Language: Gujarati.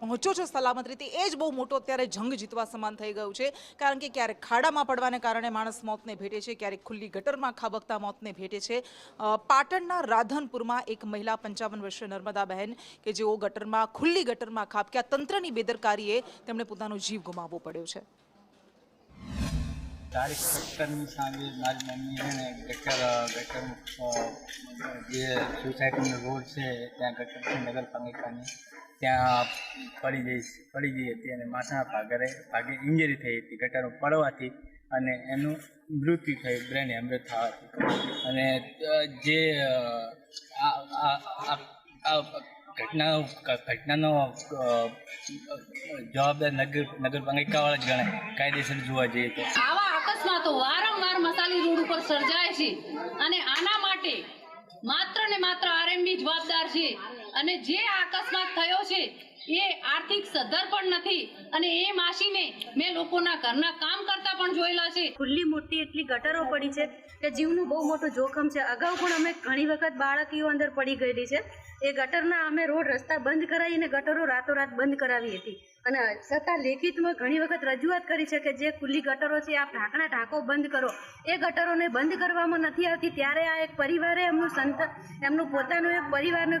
પહોંચો છો સલામત રીતે. એ જ બહુ મોટો અત્યારે જંગ જીતવા સમાન થઈ ગયું છે. કારણ કે ક્યારેક ખાડામાં પડવાને કારણે માણસ મોતને ભેટે છે, ક્યારેક ખુલ્લી ગટરમાં ખાબકતા મોતને ભેટે છે. પાટણના રાધનપુરમાં એક મહિલા પંચાવન વર્ષીય નર્મદાબહેન કે જેઓ ગટરમાં, ખુલ્લી ગટરમાં ખાબક્યા તંત્રની બેદરકારીએ તેમણે પોતાનો જીવ ગુમાવવો પડ્યો છે. તારીખ સત્તરની સાંજે મારી મમ્મી એને ગટર ગટર જે સોસાયટીનો રોડ છે, ત્યાં ગટર છે નગરપાલિકાની ત્યાં પડી જઈ પડી ગઈ હતી અને માથા ભાગરે, ભાગે ઇન્જરી થઈ હતી, ગટરો પડવાથી અને એનું મૃત્યુ થયું, બ્રેન હેમરેજ થવાથી. અને જે આ ઘટના, ઘટનાનો જવાબદાર નગર, નગરપાલિકાવાળા જ ગણાય, કાયદેસર જોવા જઈએ તો. અકસ્માતો વારંવાર મસાલી રોડ ઉપર સર્જાય છે. અને આના માટે માત્ર ને માત્ર આરએમબી જવાબદાર છે. અને જે અકસ્માત થયો છે એ આર્થિક સદ્ધર પણ નથી અને એ માસીને મેં લોકોના ઘરના કામ કરતા પણ જોયેલા છે. ખુલ્લી મોટી એટલી ગટરો પડી છે કે જીવનું બહુ મોટું જોખમ છે. અગાઉ પણ અમે ઘણી વખત બાળકીઓ અંદર પડી ગયેલી છે. એ ગટરના અમે રોડ રસ્તા બંધ કરાવીને ગટરો રાતોરાત બંધ કરાવી હતી. અને છતાં લેખિતમાં ઘણી વખત રજૂઆત કરી છે કે જે ખુલ્લી ગટરો છે આ ઢાંકણા ઢાંકો બંધ કરો. એ ગટરોને બંધ કરવામાં નથી આવતી. ત્યારે આ એક પરિવારે એમનું સંત, એમનું પોતાનું એક પરિવારનું